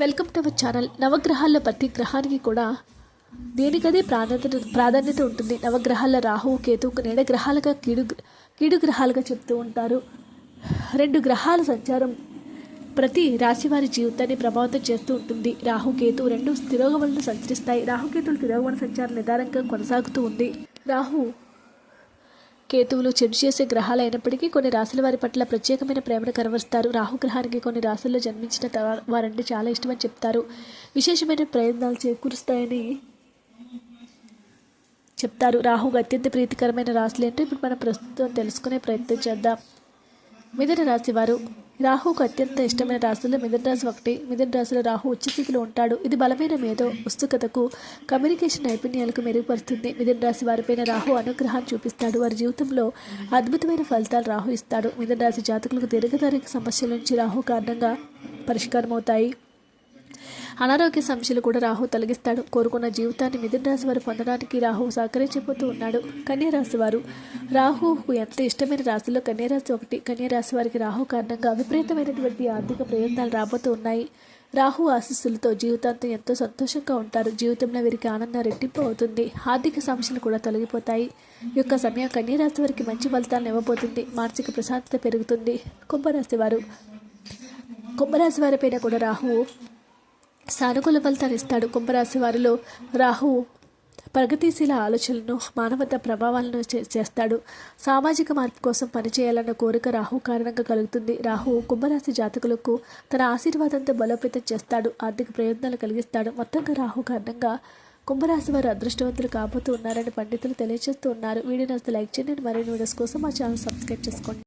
Welcome to our channel నవగ్రహాల్లో ప్రతి గ్రహానికి కూడా దేనికదే ప్రాధాన్యత ప్రాధాన్యత ఉంటుంది. నవగ్రహాల రాహువు కేతువు నేడ గ్రహాలుగా కీడు కీడు గ్రహాలుగా చెప్తూ ఉంటారు. రెండు గ్రహాల సంచారం ప్రతి రాశి వారి జీవితాన్ని ప్రభావితం చేస్తూ ఉంటుంది. రాహుకేతు రెండు తిరోగమలను సంచరిస్తాయి. రాహుకేతులు తిరోగమన సంచారం నిదానంగా కొనసాగుతూ ఉంది. రాహు కేతువులు చెడు చేసే గ్రహాలు అయినప్పటికీ కొన్ని రాశుల వారి పట్ల ప్రత్యేకమైన ప్రేమను కనబరుస్తారు రాహుగ్రహానికి కొన్ని రాశుల్లో జన్మించిన త- వారంటే చాలా ఇష్టమని చెప్తారు. విశేషమైన ప్రయత్నాలు చేకూరుస్తాయని చెప్తారు. రాహుకు అత్యంత ప్రీతికరమైన రాశులు ఏంటో ఇప్పుడు మనం ప్రస్తుతం తెలుసుకునే ప్రయత్నం చేద్దాం. మిథున రాశి వారు రాహుకు అత్యంత ఇష్టమైన రాశుల్లో మిథున రాశి ఒకటి. మిథున రాశిలో రాహు ఉచ్చస్థితిలో ఉంటాడు. ఇది బలమైన మేధో ఉత్సుకతకు కమ్యూనికేషన్ నైపుణ్యాలకు మెరుగుపరుస్తుంది. మిథున రాశి వారిపైన రాహు అనుగ్రహాన్ని చూపిస్తాడు. వారి జీవితంలో అద్భుతమైన ఫలితాలు రాహు ఇస్తాడు. మిథున రాశి జాతకులకు దీర్ఘకాలిక సమస్యల నుంచి రాహు కారణంగా పరిష్కారమవుతాయి. అనారోగ్య సమస్యలు కూడా రాహు తొలగిస్తాడు. కోరుకున్న జీవితాన్ని మిథున రాశి వారు పొందడానికి రాహు సహకరించిపోతూ ఉన్నాడు. కన్యారాశి వారు రాహుకు ఎంత ఇష్టమైన రాశిలో కన్యారాశి ఒకటి. కన్యారాశి వారికి రాహు కారణంగా విపరీతమైనటువంటి ఆర్థిక ప్రయోజనాలు రాబోతూ ఉన్నాయి. రాహు ఆశీస్సులతో జీవితాంతం ఎంతో సంతోషంగా ఉంటారు. జీవితంలో వీరికి ఆనందం రెట్టింపు అవుతుంది. ఆర్థిక సమస్యలు కూడా తొలగిపోతాయి. ఈ యొక్క సమయం కన్యరాశి వారికి మంచి ఫలితాలను ఇవ్వబోతుంది. మానసిక ప్రశాంతత పెరుగుతుంది. కుంభరాశి వారు కుంభరాశి వారిపైన కూడా రాహువు సానుకూల ఫలితాలు ఇస్తాడు కుంభరాశి వారిలో రాహు. ప్రగతిశీల ఆలోచనలను మానవత ప్రభావాలను చే- చేస్తాడు. సామాజిక మార్పు కోసం పనిచేయాలన్న కోరిక రాహు కారణంగా కలుగుతుంది. రాహు కుంభరాశి జాతకులకు తన ఆశీర్వాదంతో బలోపేతం చేస్తాడు. ఆర్థిక ప్రయోజనాలు కలిగిస్తాడు. మొత్తంగా రాహు కారణంగా కుంభరాశి వారు అదృష్టవంతులు కాబోతూ ఉన్నారని పండితులు తెలియజేస్తూ ఉన్నారు. వీడియో నచ్చితే లైక్ చేయండి. మరిన్ని వీడియోస్ కోసం మా ఛానల్ సబ్స్క్రైబ్ చేసుకోండి.